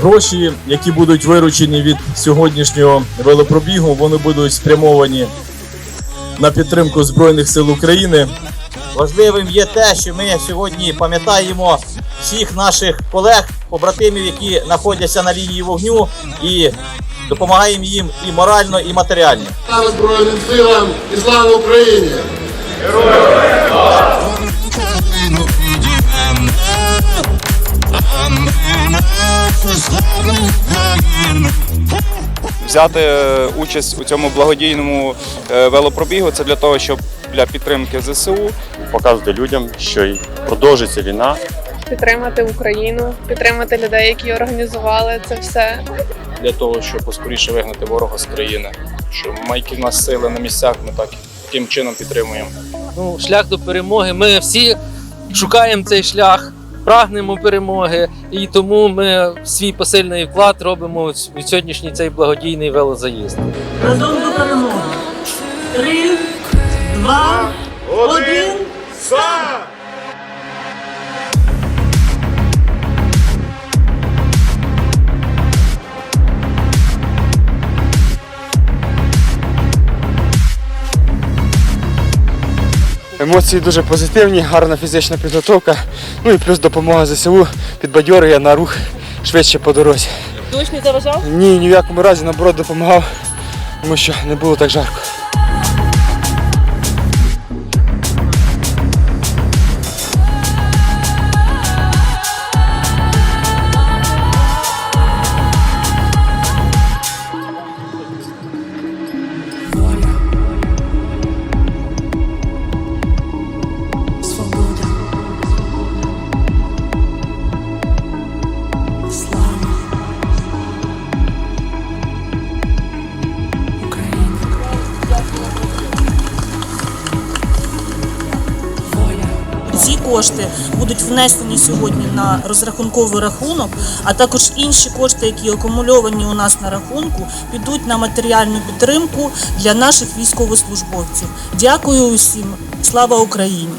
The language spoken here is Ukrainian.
Гроші, які будуть виручені від сьогоднішнього велопробігу, вони будуть спрямовані на підтримку Збройних сил України. Важливим є те, що ми сьогодні пам'ятаємо всіх наших колег, побратимів, які знаходяться на лінії вогню, і допомагаємо їм і морально, і матеріально. Слава Збройним силам і слава Україні! Україну взяти е, участь у цьому благодійному е, велопробігу. Це для того, щоб для підтримки ЗСУ. показувати людям, що й продовжиться війна, підтримати Україну, підтримати людей, які організували це все. для того, щоб поскоріше вигнати ворога з країни. Що майки в нас сили на місцях, ми так таким чином підтримуємо. ну, шлях до перемоги. Ми всі шукаємо цей шлях, прагнемо перемоги, і тому ми свій посильний вклад робимо в сьогоднішній цей благодійний велозаїзд. Разом до перемоги. Три, два, один. Емоції дуже позитивні, гарна фізична підготовка. Ну і плюс допомога ЗСУ підбадьорює на рух швидше по дорозі. Дощ не заважав? Ні, ні в якому разі наоборот допомагав, тому що не було так жарко. Кошти будуть внесені сьогодні на розрахунковий рахунок, а також інші кошти, які акумульовані у нас на рахунку, підуть на матеріальну підтримку для наших військовослужбовців. Дякую усім. Слава Україні!